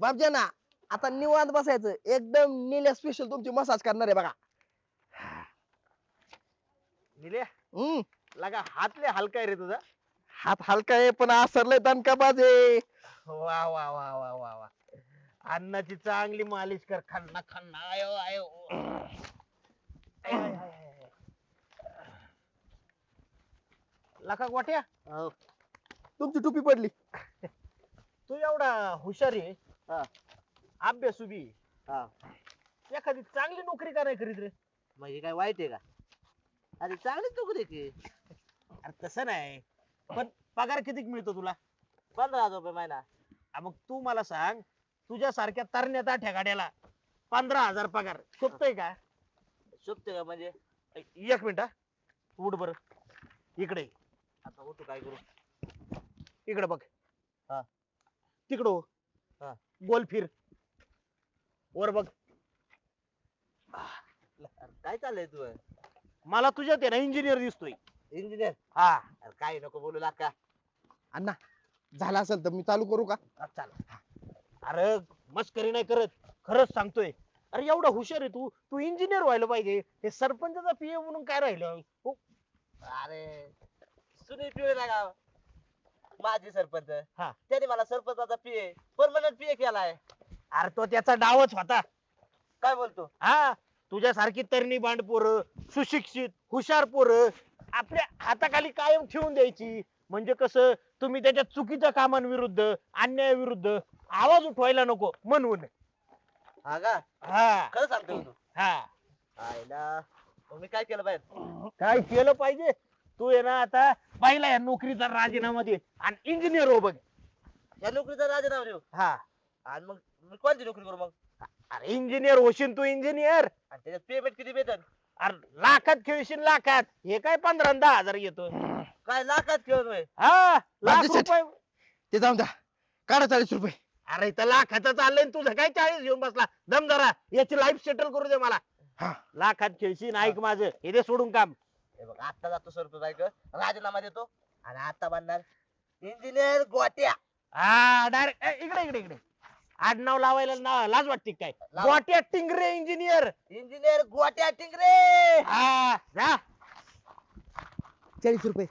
बापजा ना आता निवांत बसायचं. एकदम निल्या स्पेशल तुमची मसाज करणार आहे बघा. निल्या? हम्म. लगा हातले हलका आहे रे तुझा. हात हलका आहे पण असरलंय दणकाबाज आहे. वा वा वा वा वा वा. अन्नाची चांगली मालिश कर खन्ना खन्ना. आयो आयो. आय, आय, आय, आय. लका गोट्या. तुमची टोपी पडली. तू एवढा हुशार आहे. हा. अभ्यासू बी हा. एखादी चांगली नोकरी का नाही करीत रे? म्हणजे काय वाईट आहे का? अरे चांगलीच नोकरी आहे की अरे तसं नाही. पण पगार किती मिळतो तुला? पंधरा हजार रुपये महिना. मग तू मला सांग तुझ्या सारख्या तरण्यात ठेगाड्याला पंधरा हजार पगार शोभतोय का? शोभते का म्हणजे? एक मिनिट हा. उठ बर. इकडे ये. आता होतो काय करू? इकडे बघ. हा. तिकडं हो. गोल फिर. वर बघ. काय चाललंय तू मला तुझ्यात आहे ना इंजिनियर दिसतोय. इंजिनियर हा. अरे काय नको बोलू लागा अण्णा झाला असेल तर मी चालू करू का? हा, चाल अरे मस्करी नाही करत. खरंच सांगतोय. अरे एवढा हुशार आहे तू. तू इंजिनियर व्हायला पाहिजे. हे सरपंचाचा पीए म्हणून काय राहिलं हो, अरे सुनील पिवळे ना गाव माजी सरपंच. हा. त्याने मला सरपंचाचा पीए परमनंट पीए केलाय. अरे तो त्याचा डावच होता. काय बोलतो? हा तुझ्यासारखी तरणी बांड पोरं सुशिक्षित हुशार पोरं आपल्या हाताखाली कायम ठेवून द्यायची. म्हणजे कसं तुम्ही त्याच्या चुकीच्या कामांविरुद्ध अन्यायाविरुद्ध आवाज उठवायला नको म्हणून. हा का? हा. खरं सांगतो तू? हा. आयला मग मी काय केलं पाहिजे काय केलं पाहिजे? तू आहे ना आता पाहिला या नोकरीचा राजीनामा दे आणि इंजिनियर हो बघ. या नोकरीचा राजीनामा देऊ? हा. आणि मग मी कोणती नोकरी करू मग? अरे इंजिनियर होशील तू इंजिनियर आणि त्याच्यात पेमेंट किती भेटन? अरे लाखात खेळशील लाखात. हे काय पंधरा आणि दहा हजार येतो काय लाखात खेळतोय? हा लाख रुपये. ते जाऊन द्या. काढा चाळीस रुपये. अरे इथं लाखाचं चाललंय तुझं काय चाळीस घेऊन बसला? दम जरा. याची लाईफ सेटल करू दे मला. हा. लाखात खेळशील ऐक माझं. हे दे सोडून काम. हे बघ आता जातो सरपंच ऐक राजीनामा देतो. आणि आता बनणार इंजिनियर गोट्या. हा डायरेक्ट इकडे इकडे इकडे. आडनाव लावायला ना लाज वाटते काय? लाव. Gotya Tingre engineer engineer Gotya Tingre. हा जा. चाळीस रुपये.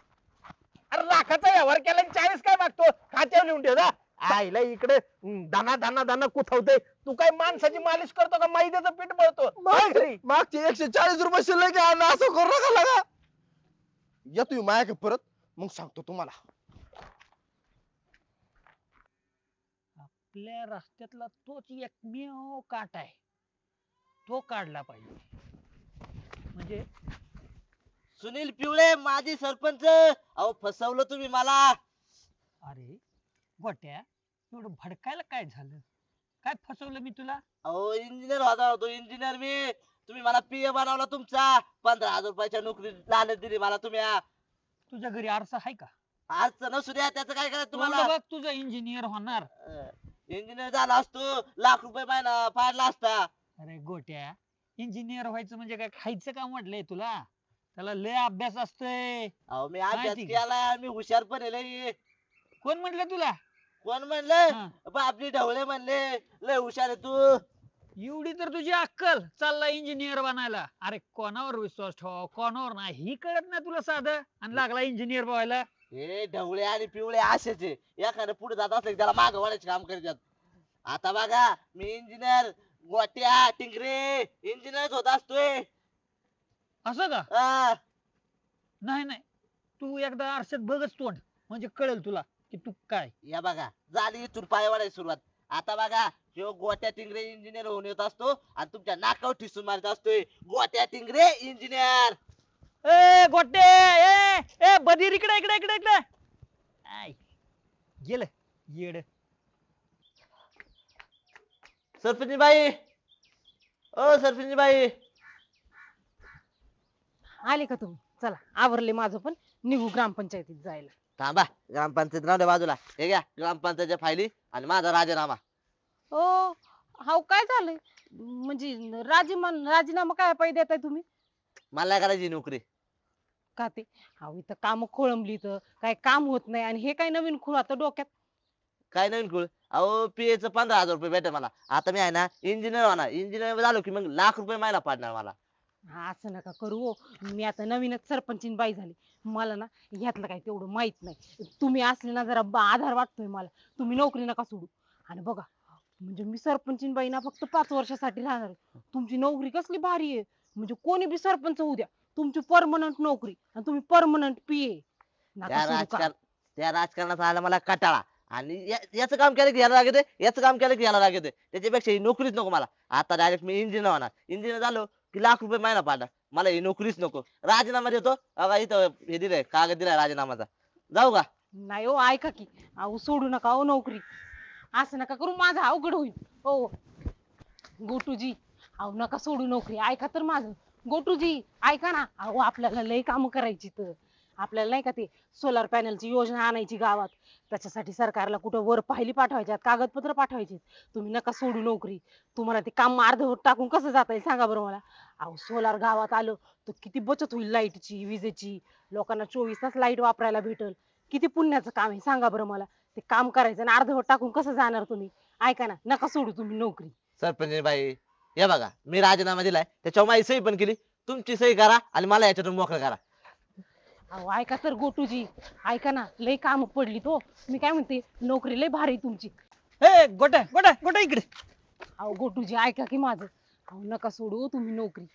अरे लाखाचा व्यवहार केला आणि चाळीस काय मागतो? खात्यावर लिहून ठेव जा. आईला इकडे हम्म, दाना दाना दाना कुथवते तू काय माणसाची मालिश करतो का? मैद्याचं पीठ मळतो. घरी? मागचे एकशे चाळीस रुपये शिल्लक आहे असं करू नका लागा. या तुम्ही माझ्याकडे परत मग सांगतो तुम्हाला. आपल्या रस्त्यातला तोच एकमेव काट आहे. तो काढला पाहिजे. म्हणजे सुनील पिवळे माजी सरपंच अहो फसवलं तुम्ही मला. अरे गोट्या एवढं भडकायला काय झालं? काय फसवलं मी तुला? अहो इंजिनियर होता होतो इंजिनियर मी. तुम्ही मला पीए बनवला तुमचा. पंधरा हजार रुपयाच्या नोकरी लालच दिली मला तुम्ही तुझ्या घरी आरसा आहे का? आज नसू द्या त्याचं काय करायचं तुम्हाला? तुम्हाला बघ तुझं इंजिनियर होणार. इंजिनियर झाला असतो लाख रुपये महिना पाडला असता. अरे गोट्या इंजिनियर व्हायचं म्हणजे काय खायचं का म्हटलंय तुला? त्याला लय अभ्यास असतोय. अहो मी अभ्यास माहिती का? केला मी हुशार पण आहे लय. कोण म्हटलं तुला? कोण म्हणलं? हा. बापली ढवळे म्हणले. लय हुशार आहे तू. एवढी तर तुझी अक्कल. चालला इंजिनियर बनायला. अरे कोणावर विश्वास ठेवा कोणावर नाही? ही कळत नाही तुला साधं. आणि लागला इंजिनियर व्हायला. हे ढवळे आणि पिवळे असेच. आहे एखादं पुढे जात असले की त्याला माग वळायचे काम करतात. आता बघा मी इंजिनियर गोट्या टिंगरे इंजिनियर होत असतोय. असं का? हा. नाही नाही. तू एकदा आरशात बघच तोंड. म्हणजे कळेल तुला की तू काय? या बघा झाली इथून पाय वाढायची सुरुवात. आता बघा ह्यो गोट्या टिंगरे इंजिनियर होऊन येत असतो आणि तुमच्या नाकावर ठिसून मारत असतोय. गोट्या टिंगरे इंजिनियर ए गोटे ए ए बधीर इकडे इकडे इकडे इकडे. आय गेलं येड. सरपंच बाई ओ सरपंच बाई आले का तुम्ही? चला आवरले माझं पण. निघू ग्रामपंचायतीत जायला. थांबा ग्रामपंचायत राहू द्या बाजूला. हे घ्या ग्रामपंचायतच्या फायली आणि माझा राजीनामा. ओ हाव काय झालंय? म्हणजे राजीनामा राजीनामा काय पाहिजे देताय तुम्ही? मला करायची नोकरी. का ते? हाव इथं काम खोळंबली तर काय काम होत नाही आणि हे काय नवीन खूळ आता डोक्यात? काय नवीन कुळ अहो पीए च पंधरा हजार रुपये भेटे मला. आता मी आहे ना इंजिनियर होणार इंजिनियर झालो की मग लाख रुपये महिना पाडणार मला. हा, असं नका करू हो. मी आता नवीनच सरपंचीन बाई झाली. मला ना ह्यातलं काही तेवढं माहीत नाही. तुम्ही असले ना जरा बा- आधार वाटतोय मला. तुम्ही नोकरी नका सोडू. आणि बघा म्हणजे मी सरपंचीन बाई ना फक्त पाच वर्षासाठी राहणार आहे. तुमची नोकरी कसली भारी आहे. म्हणजे कोणी बी सरपंच होऊ द्या. तुमची परमनंट नोकरी आणि तुम्ही परमनंट पीए त्या राजकारण त्या राजकारणाचा आला मला कटाळा. आणि या- याचं काम केलं की याला येते याचं काम केलं की याला येते त्याच्यापेक्षा ही नोकरीच नको मला. आता डायरेक्ट मी इंजिनियर होणार. इंजिनियर झालो की लाख रुपये महिना पाठा मला ही नोकरीच नको. राजीनामा देतो. बघा इथं हे दिलंय कागद दिलाय राजीनामाचा. जाऊ का? नाही हो ऐका की. अहो सोडू नका हो नोकरी. असं नका करू माझं अवघड होईल. हो. गोटूजी अहो नका सोडू नोकरी. ऐका तर माझं. गोटूजी ऐका ना. अहो आपल्याला लय काम करायची तर. आपल्याला नाही का ते सोलार पॅनलची योजना आणायची गावात. त्याच्यासाठी सरकारला कुठं वर पाहिली पाठवायच्यात कागदपत्र पाठवायची तुम्ही नका सोडू नोकरी. तुम्हाला ते काम अर्धवट टाकून कसं जाता येईल सांगा बरं मला. अहो सोलार गावात आलं तर किती बचत होईल लाईटची विजेची. लोकांना चोवीस तास लाइट वापरायला भेटल. किती पुण्याचं काम आहे सांगा बरं मला. ते काम करायचं आणि अर्धवट टाकून कसं जाणार तुम्ही? ऐका ना नका सोडू तुम्ही नोकरी. सरपंच बाई हे बघा मी राजीनामा दिलाय त्याच्यावर माझी सही पण केली. तुमची सही करा आणि मला याच्यातून मोकळं करा. अहो ऐका तर गोटूजी. ऐका ना लय काम पडली तो मी काय म्हणते नोकरी लय भारी तुमची. ए गोट्या गोट्या गोट्या इकडे. अहो गोटूजी ऐका की माझं. अहो नका सोडू तुम्ही नोकरी.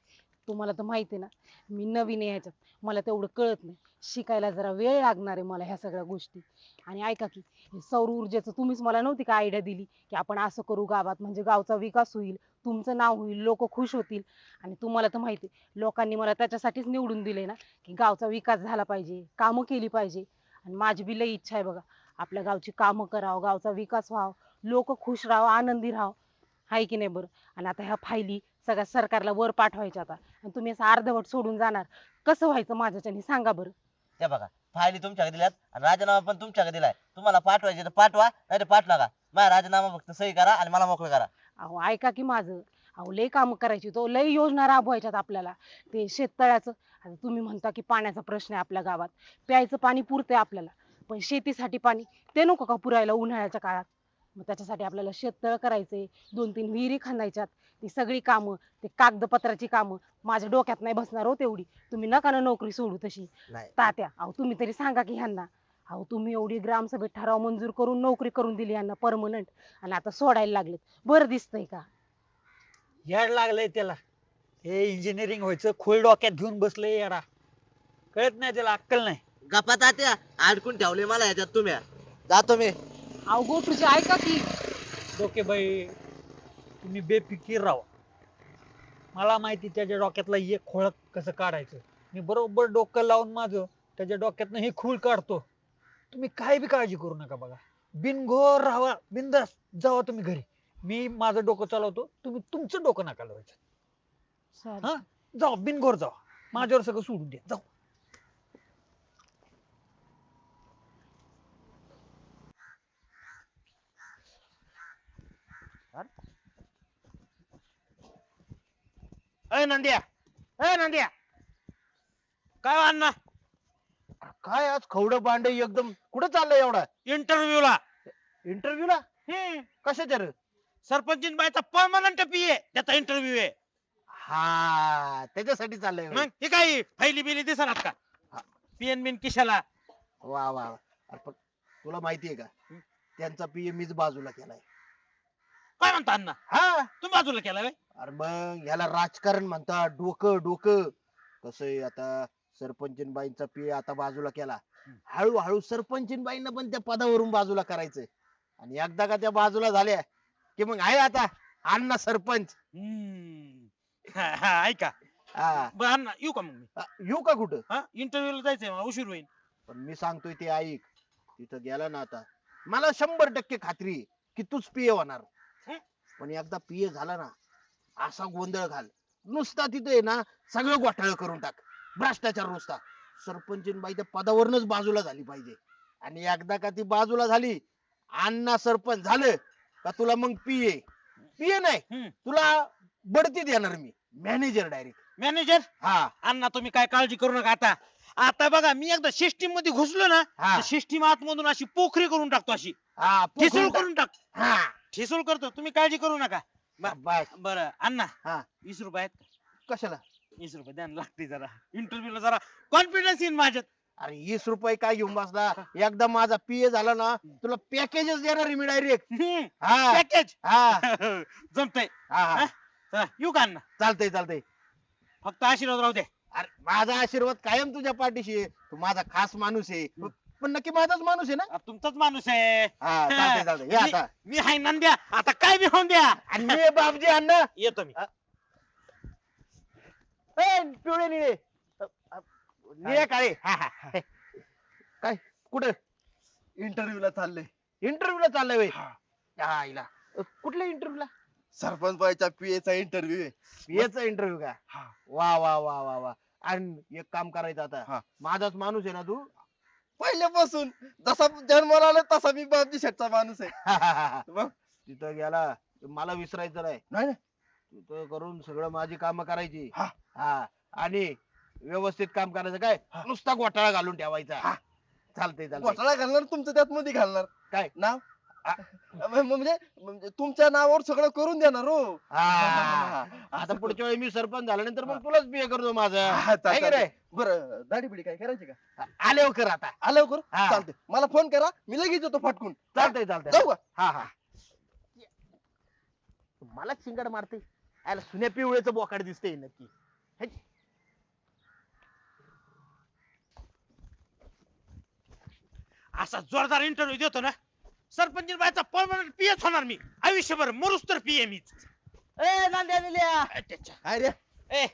तुम्हाला तर माहिती आहे ना मी नवीन आहे ह्याच्यात. मला तेवढं कळत नाही. शिकायला जरा वेळ लागणार आहे मला ह्या सगळ्या गोष्टी. आणि ऐका की हे सौर ऊर्जेचं तुम्हीच मला नव्हती का आयडिया दिली? की आपण असं करू गावात म्हणजे गावचा विकास होईल तुमचं नाव होईल लोक खुश होतील. आणि तुम्हाला तर माहिती आहे, लोकांनी मला त्याच्यासाठीच निवडून दिले ना की गावचा विकास झाला पाहिजे कामं केली पाहिजे. आणि माझी बी लई इच्छा आहे बघा आपल्या गावची कामं करावं गावचा विकास व्हावं लोक खुश राहावं आनंदी राहावं. हाय की नाही बरं? आणि आता ह्या फायली सगळ्या सरकारला वर पाठवायच्या आता. आणि तुम्ही असं अर्धवट सोडून जाणार. कसं व्हायचं माझ्याच्याने सांगा बरं. ते बघा फायली तुमच्याकडे दिल्यात आणि राजीनामा पण तुमच्याकडे दिलाय. तुम्हाला पाठवायचे तर पाठवा नाही तर पाठवा का माझा राजीनामा फक्त सही करा आणि मला मोकळं करा. अहो ऐका की माझं. अहो लय काम करायची तो लय योजना राबवायच्यात आपल्याला. ते शेततळ्याचं आता तुम्ही म्हणता की पाण्याचा प्रश्न आहे आपल्या गावात. प्यायचं पाणी पुरतंय आपल्याला पण शेतीसाठी पाणी ते नको का पुरायला उन्हाळ्याच्या काळात? मग त्याच्यासाठी आपल्याला शेततळ करायचंय दोन तीन विहिरी खांदायच्यात. ती सगळी कामं ते कागदपत्राची कामं माझ्या डोक्यात नाही बसणार हो तेवढी. तुम्ही नका ना नोकरी सोडू तशी. नाही. तात्या अहो तुम्ही तरी सांगा की ह्यांना. अहो तुम्ही एवढी ग्रामसभेत ठराव मंजूर करून नोकरी करून दिली यांना परमनंट आणि आता सोडायला लागलेत. बरं दिसतंय का? याड लागलंय त्याला. हे इंजिनिअरिंग व्हायचं खोल डोक्यात घेऊन बसलंय यारा कळत नाही त्याला अक्कल नाही. गप्पा तात्या अडकून ठेवले मला याच्यात तुम्ही. जातो मी अहो गो तुझे ऐका की. डोके बाई. तुम्ही बेफिकीर राहा. मला माहिती त्याच्या डोक्यातला एक खोळक कसं काढायचं. मी बरोबर डोकं लावून माझं त्याच्या डोक्यातनं हे खूळ काढतो. तुम्ही काही बी काळजी करू नका बघा. बिनघोर राहा बिंदास जावा तुम्ही घरी. मी माझं डोकं चालवतो तुम्ही तुमचं डोकं नका लावायचं. हा? जावा बिनघोर जावा. माझ्यावर सगळं सोडून द्या. जाऊ अय नंद्या. अय नंद्या. काय हो अण्णा? काय आज खवडं बांड एकदम? कुठं चाललंय एवढा? इंटरव्ह्यू ला इंटरव्ह्यू ला कशाच्या रे? सरपंच बायचा परमनंट पी आहे त्याचा इंटरव्ह्यू आहे. हा त्याच्यासाठी चाललंय. मग हे काय फैली बिली दिसणार का? पीएन बिन किशाला? वा वा वा. अरे पण तुला माहितीये का? त्यांचा पीए मीच बाजूला केलाय. काय म्हणता अण्णा? हा? तुम्ही बाजूला केला व्हय? अरे मग ह्याला राजकारण म्हणतात डोकं डोकं. कसं आता सरपंचीनबाईंचा पीए आता बाजूला केला. हळूहळू सरपंचीनबाईंना पण त्या पदावरून बाजूला करायचंय. आणि एकदा का त्या बाजूला झाल्या की मग आहे आता अण्णा सरपंच. हम्म. हा, हा, ऐका. हा. बरं अण्णा येऊ का मग मी? अ, येऊ का कुठं? हा इंटरव्ह्यू ला जायचंय मला उशीर होईल. पण मी सांगतोय ते ऐक. तिथं गेला ना आता. मला शंभर टक्के खात्री आहे की तूच पीए होणार? पण एकदा पीए झाला ना असा गोंधळ घाल. नुसता तिथे आहे ना सगळं घोटाळं करून टाक. भ्रष्टाचार नुसता. सरपंचीन बाई त्या पदावरूनच बाजूला झाली पाहिजे. आणि एकदा का ती बाजूला झाली अण्णा सरपंच झालं का तुला मग पीए. पीए नाही. तुला बढती देणार मी. मॅनेजर डायरेक्ट मॅनेजर हा. अण्णा तुम्ही काय काळजी करू नका आता. आता बघा मी एकदा सिस्टीममध्ये घुसलो ना हा. सिस्टीम आतमधून अशी पोखरी करून टाकतो अशी. हा ठिसूळ पोखरून टाक. करून टाक. हा. ठिसूळ करतो. तुम्ही काळजी करू नका. बस बरं अण्णा हा. वीस रुपये आहेत. कशाला? वीस रुपये द्यायला लागते जरा. इंटरव्ह्यू ला जरा कॉन्फिडन्स येईन माझ्यात. अरे वीस रुपये काय घेऊन बसला? एकदा माझा पीए झाला ना तुला पॅकेजच देणार आहे मी डायरेक्ट हा. पॅकेज हा. जमतंय. हा हा. येऊ का अण्णा? चालतंय चालतंय. फक्त आशीर्वाद राहू दे. अरे माझा आशीर्वाद कायम तुझ्या पाठीशी आहे. तू माझा खास माणूस आहे. पण नक्की माझाच माणूस आहे ना? आ, तुमचाच माणूस आहे. हा चालतंय चालतंय. या आता. मी हाय नंद्या आता काय बी होऊन द्या. आणि मी बापजी अण्णा येतो मी. ए, पिवळे निळे. अ, अ, निळे काळे. हा, हा. काय? कुठं? इंटरव्ह्यू ला चाललंय इंटरव्ह्यू ला चाललंय वय आईला. अ, कुठल्या इंटरव्ह्यू ला? सरपंच बाईच्या पीए चा इंटरव्ह्यू आहे. याचा इंटरव्ह्यू का? हा. वा वा वा वा वा. आणि एक काम करायचं हा. आता माझाच माणूस आहे ना तू? पहिल्यापासून जसा जन्माला आला तसा मी बाबजी शेटचा माणूस आहे मग? तिथं गेला मला विसरायचं नाही. तिथं करून सगळं माझी कामं करायची हा. हा आणि व्यवस्थित काम करायचं काय हा. नुसता घोटाळा घालून ठेवायचा हा. चालतंय चालतंय घोटाळा घालणार तुमचं त्यात मध्ये घालणार काय? नाव म्हणजे म्हणजे तुमच्या नावावर सगळं करून देणार हो. हा. आता पुढच्या वेळी मी सरपंच झाल्यानंतर मग तुलाच बिये करतो माझं. हा, आहे की नाही? बरं दाढी बिडी काय करायची का? आल्यावर कर आता. आलं करू? हा. चालते मला फोन करा मी लगेच येतो फटकून. चालतंय चालतंय. जाऊ का? हा हा. मला शिंगाड मारते. आयला सुन्या पिवळेचं बोकाड दिसतंय नक्की. हे. असा जोरदार इंटरव्ह्यू देतो ना. सरपंच बायचा परमनंट पीएच होणार मी. आयुष्यभर मरुस तर पीए मी ए नांद्या निल्या. काय रे? ए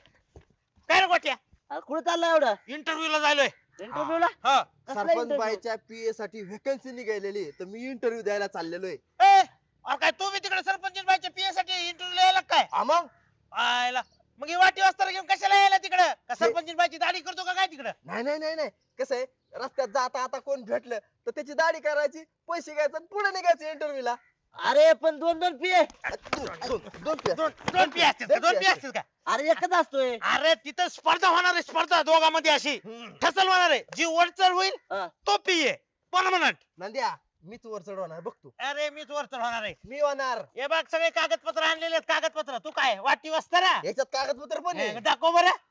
काय रे गोट्या? अरे कुठे चाललाय एवढं? इंटरव्ह्यू ला जायलोय. इंटरव्ह्यू ला? हा. कसला सरपंच interview? बाईच्या पीए साठी व्हॅकन्सी निघालेली आहे, तर मी इंटरव्ह्यू द्यायला चाललेलो आहे. ए अरे काय तू बी तिकडे सरपंच बायच्या पीए साठी इंटरव्ह्यू यायला काय? हा मग? आयला. मग ही वाटी वाजता घेऊन कशाला यायला तिकडं? का सरपंच बायची दाढी करतो का काय तिकडं? नाही नाही नाही नाही. कसं आहे? रस्त्यात जाता आता कोण भेटलं तर त्याची दाढी करायची पैसे घ्यायचं आणि पुढे निघायचं इंटरव्ह्यू ला. अरे पण दोन दोन पिये दोन पिया. दोन दोन पी असतील का? दोन पी असतील. का? अरे एकच असतोय. अरे तिथं स्पर्धा होणार आहे स्पर्धा दोघांमध्ये अशी. ठसल होणार आहे. जी वरचढ होईल हा. तो पीए परमनंट. नंद्या मीच वर चढवणार बघ तू. अरे मीच वरचढ होणार आहे. मी होणार. हे बघ सगळे कागदपत्र आणलेले आहेत कागदपत्र. तू काय वाटी वाजता ना याच्यात कागदपत्र पण आहे. दाखव बरं?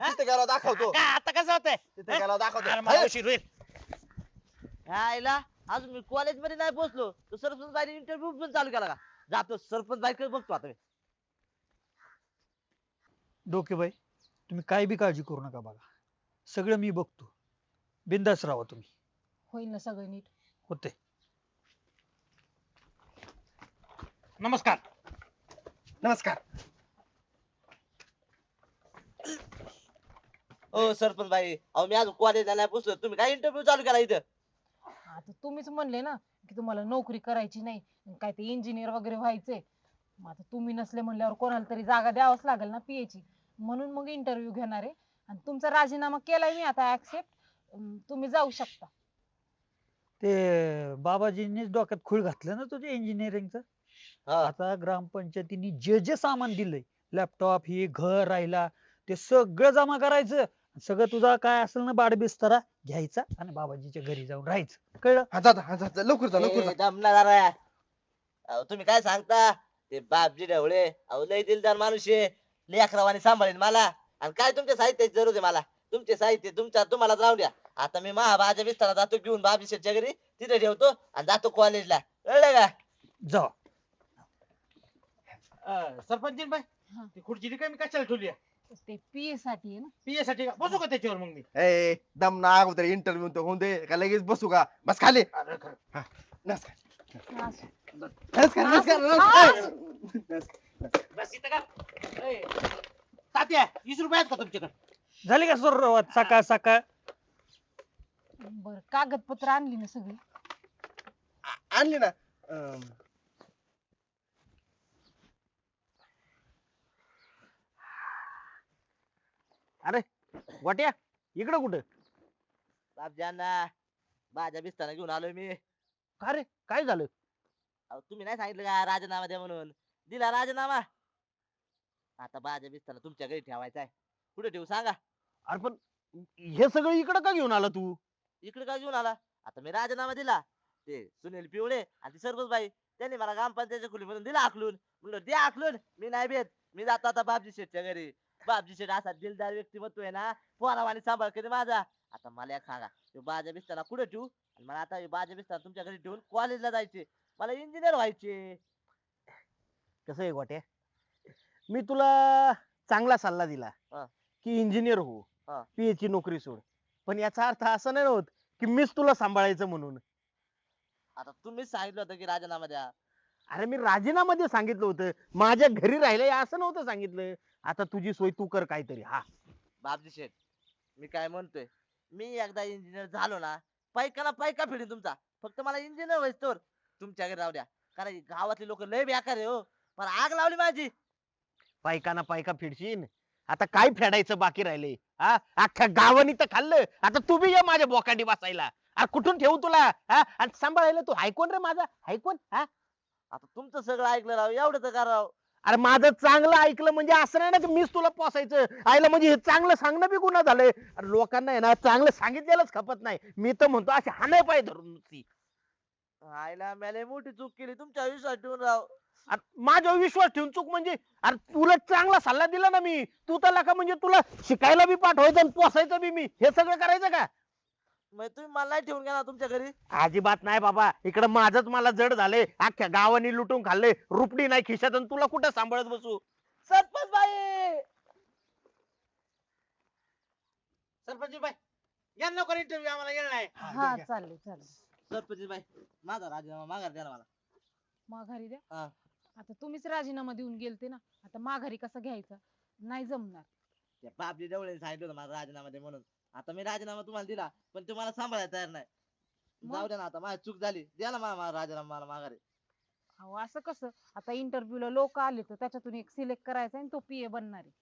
तिथे गेला दाखवतो. का आता कसं होतंय? तिथे गेला दाखवतो. अरे मला हाय. उशीर होईल आईला अजून मी कॉलेजमध्ये नाही पोहोचलो. तर सरपंच बाई इंटरव्ह्यू पण चालू केला का? जातो सरपंच बाईकडे बघतो आता मी. डोकेबाई तुम्ही काय बी काळजी करू नका बघा. सगळं मी बघतो. बिंदास राहा तुम्ही. होईल ना सगळं नीट. होते नमस्कार. नमस्कार. हो सरपंच बाई अहो मी अजून कॉलेजला नाही पोहोचलो तुम्ही काय इंटरव्ह्यू चालू केला इथं? आता तुम्हीच म्हणले ना की तुम्हाला नोकरी करायची नाही काय ते इंजिनियर वगैरे व्हायचंय. मग आता तुम्ही नसले म्हणल्यावर कोणाला तरी जागा द्यावंच लागेल ना पीएची म्हणून मग इंटरव्ह्यू घेणार आहे. आणि तुमचा राजीनामा केलाय मी आता ऍक्सेप्ट तुम्ही जाऊ शकता. ते बाबाजींनीच डोक्यात खूळ घातलं ना तुझ्या इंजिनिअरिंगचं हा. आता ग्रामपंचायतीने जे जे सामान दिलंय लॅपटॉप ही घर राहिला ते सगळं जमा करायचं. सगळं तुझा काय असेल ना बाडबिस्तरा घ्यायचा आणि बाबाजीच्या घरी जाऊन राहायचं. कळलं? हा जा जा, हा जा जा, लवकर जा लवकर जा. ए, दमना जरा. अहो तुम्ही काय सांगता? ते बापजी ढवळे. अहो लय दिलदार माणूस आहे. लेकरावाने सांभाळेल मला. आणि काय तुमच्या साहित्याची जरूर आहे मला? तुमचे साहित्य तुमच्या तुम्हाला राहू द्या. आता मी महाबाजा विस्तारा जातो घेऊन बाबजी शेठच्या घरी. तिथे ठेवतो आणि जातो कॉलेजला कळलं का? जा सरपंच बाई हा. ती खुर्ची रिकामी कशाला ठेवली ते पीए साठी आहे ना? पीए साठी का? बसू का त्याच्यावर मग मी? ए दम ना अगोदर इंटरव्ह्यू तो होऊन दे का लगेच बसू का? बस खाली. अरे खरं. नमस्कार असं. नमस्कार नमस्कार नमस्कार बस इथं का? ए, तात्या वीस रुपये आहेत का तुमच्याकडे? झाली का सुरुवात? सकाळ सकाळ? बरं कागदपत्र आणली ना सगळी? आ- आणली ना. अं, वाट्या इकडं कुठं? बापजांना बाजा बिस्तारा घेऊन आलोय मी. का रे? काय झालं? अहो तुम्ही नाही सांगितलं का राजीनामा द्या म्हणून? दिला राजीनामा. आता बाजा बिस्तारा तुमच्या घरी ठेवायचा आहे कुठे ठेवू सांगा? अरे पण हे सगळं इकडं का घेऊन आला तू? इकडे काय घेऊन आला? आता मी राजीनामा दिला. ते सुनील पिवळे आणि ती सरपंच बाई त्यांनी मला ग्रामपंचायतच्या खोलीमधून दिला आखलून. म्हणलं दे आखलून मी नाही भेट. मी जातो आता बापजी शेठच्या घरी. बापजी शेठ असा दिलदार व्यक्तिमत्व आहे ना पोरावानी सांभाळ कधी माझा? आता मला एक सांगा ह्यो बाजा बिस्ताना कुठे ठेवू? आणि मला आता बाजा बिस्ताना तुमच्या घरी ठेवून कॉलेजला जायचे. मला इंजिनियर व्हायचे. कसं आहे गोट्या? मी तुला चांगला सल्ला दिला हा. की इंजिनियर हो. हा. पीए ची नोकरी सोड. पण याचा अर्थ असा नाही होत की मीच तुला सांभाळायचं म्हणून. आता तुम्हीच सांगितलं होतं की राजीनामा द्या. अरे मी राजीनामध्ये सांगितलं होतं. माझ्या घरी राहिलंय असं नव्हतं सांगितलं. आता तुझी सोय तू कर काहीतरी हा. बापजी शेठ मी काय म्हणतोय मी एकदा इंजिनियर झालो ना पैकाला पैका फिरी तुमचा. फक्त मला इंजिनियर व्हायचं तर तुमच्या घरी राहू द्या. कारण गावातली लोक लय बेकार आहे हो. पण आग लावली माझी. पायकाना पायका फिरशीन. आता काय फेडायचं बाकी राहिले? हा? अख्ख्या गावानी तर खाल्लं. आता तू बी ये माझ्या बोकांडी बसायला. अरे कुठून ठेवू तुला? हा? आणि सांभाळायला तू हायकोन रे माझा? हायकोन हा? आता तुमचं सगळं ऐकलं राव एवढं तर करा राव. अरे माझं चांगलं ऐकलं म्हणजे असं नाही ना की मीच तुला पोसायचं. आईला म्हणजे हे चांगलं सांगणं बी गुन्हा झालंय. अरे लोकांना आहे ना चांगलं सांगितलेलंच खपत नाही. मी तर म्हणतो अशी हाणाय पाहिजे धरून नुसती. आईला मला मोठी चूक केली तुमच्या विश्वास ठेवून राव अरे माझ्यावर विश्वास ठेवून चूक म्हणजे अरे तुला चांगला सल्ला दिला ना मी तू तर का म्हणजे तुला शिकायला बी पाठवायचं आणि पोसायचं बी मी. हे सगळं करायचं का? मग तुम्ही मला नाही ठेवून गेला तुमच्या घरी. अजिबात नाही बाबा. इकडं माझच मला जड झाले अख्ख्या गावानी लुटून खाल्ले रुपडी नाही खिशात आणि तुला कुठं सांभाळत बसू? सरपंच बाई! सरपंच बाई या लवकर इंटरव्ह्यू आम्हाला येणार आहे हा चालेल चालेल. सरपंच बाई माझा राजीनामा माघार द्या ना मला. माघारी द्या? हा. आता तुम्हीच राजीनामा देऊन गेलते ना. आता माघारी कसा घ्यायचा? नाही जमणार. त्या बापजी जवळ सांगितलं होतं माझा राजीनामा दे म्हणून. आता मी राजीनामा तुम्हाला दिला पण ते मला सांभाळायला तयार नाही. मग? जाऊ द्या ना आता माझी चूक झाली. द्या ना मला राजीनामा मला माघारी. अहो असं कसं? आता इंटरव्ह्यूला लोक आले तर त्याच्यातून एक सिलेक्ट करायचा आणि तो पीए बनणार आहे.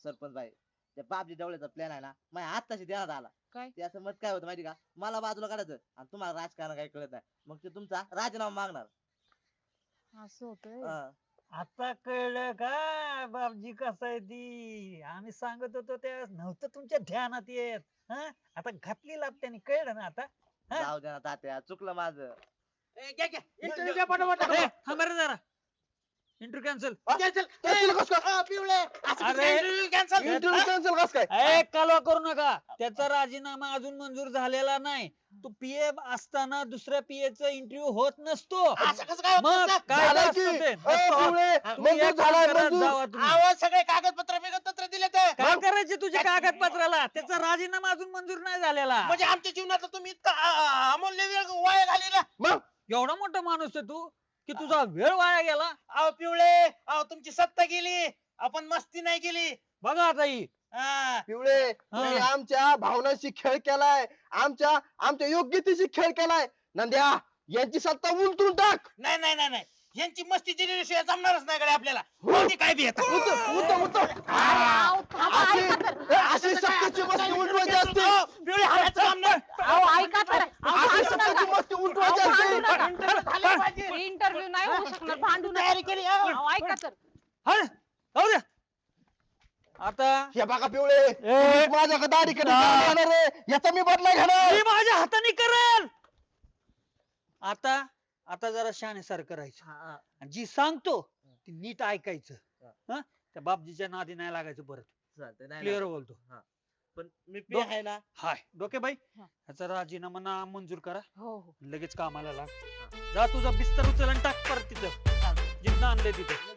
सरपंच बाई त्या बापजी डवळ्याचा प्लॅन आहे ना माझ्या आत्ताशी ध्यानात आला. काय? त्याचं मत काय होतं माहिती का? मला बाजूला काढायचं आणि तुम्हाला राजकारण काही कळत नाही. मग ते तुमचा राजीनामा मागणार. असं होतं हा. आता कळलं का बापजी कसं आहे ती? आम्ही सांगत होतो त्या नव्हतं तुमच्या ध्यानात येत हा? आता घातली लाभ त्यांनी कळलं ना आता? हा? जाऊ द्या ना तात्या चुकलं माझं. इंटरव्ह्यू द्या पटापट. ए, थांबा रे जरा. इंटरव्ह्यू कॅन्सल असं अरे. कॅन्सल इंटरव्ह्यू कॅन्सल कस काय? ए कालवा करू नका. त्याचा राजीनामा अजून मंजूर झालेला नाही. तो पीए असताना दुसऱ्या पीए चा इंटरव्ह्यू होत नसतो. असं कसं काय होतं मग? काय झालं असतं की? ते? ए, नसतो. पिवळे, तुम्ही मंजूर एक काम झालाय, करा, मंजूर. जावा तुम्ही. आवाज सगळे कागदपत्र बिगदपत्र दिले तर काय करायचे तुझ्या कागदपत्राला? त्याचा राजीनामा अजून मंजूर नाही झालेला. म्हणजे आमच्या जीवनात तुम्ही इतका अ- अमूल्य वेळ वाया घालेला मग? एवढा मोठा माणूस आहे तू? की तुझा वेळ वाया गेला? अहो पिवळे. अहो तुमची सत्ता गेली. आपण मस्ती नाही केली. बघा आता ही. हा. पिवळे तुम्ही आमच्या भावनांशी खेळ केलाय. आमच्या आमच्या योग्यतेशी खेळ केलाय. नंद्या यांची सत्ता उलटून टाक. नाही नाही नाही नाही. यांची मस्ती केल्याशिवाय जमणारच नाही कडे आपल्याला कोणती काय बी येतात उत- उत- उत. अरे, आव, थांबा, अशी ऐका तर. ए, अशी सत्तेची मस्ती उलटवायची असते अहो, पिवळे हाणायचं काम नाही. अहो, ऐका तर अहो, अशी भांडू सत्तेची नका. मस्ती उलटवायची अहो, भांडू असते नका. झालं पाहिजे. इंटरव्ह्यू नाही होऊ शकणार भांडू नका. तयारी केली अहो. अहो, ऐका तर हट, जाऊ द्या आता हे बघा पिवळे दाढीकडे रे याचा मी बदला घेणार मी माझ्या हाताने करेल आता आता जरा शहाण्यासारखं राहायचं. आणि जी सांगतो ती नीट ऐकायचं. हं? त्या बापजीच्या नादी नाही लागायचं परत. चालतंय, नाही क्लिअर ना. बोलतो. पण मी पे आहे ना हाय. डोके बाई हा. ह्याचा राजीनामा ना मंजूर करा. हो हो. लगेच कामाला लाग. जा तुझा बिस्तर उचल आणि टाक परत तिथं. जिथं आणलंय तिथं.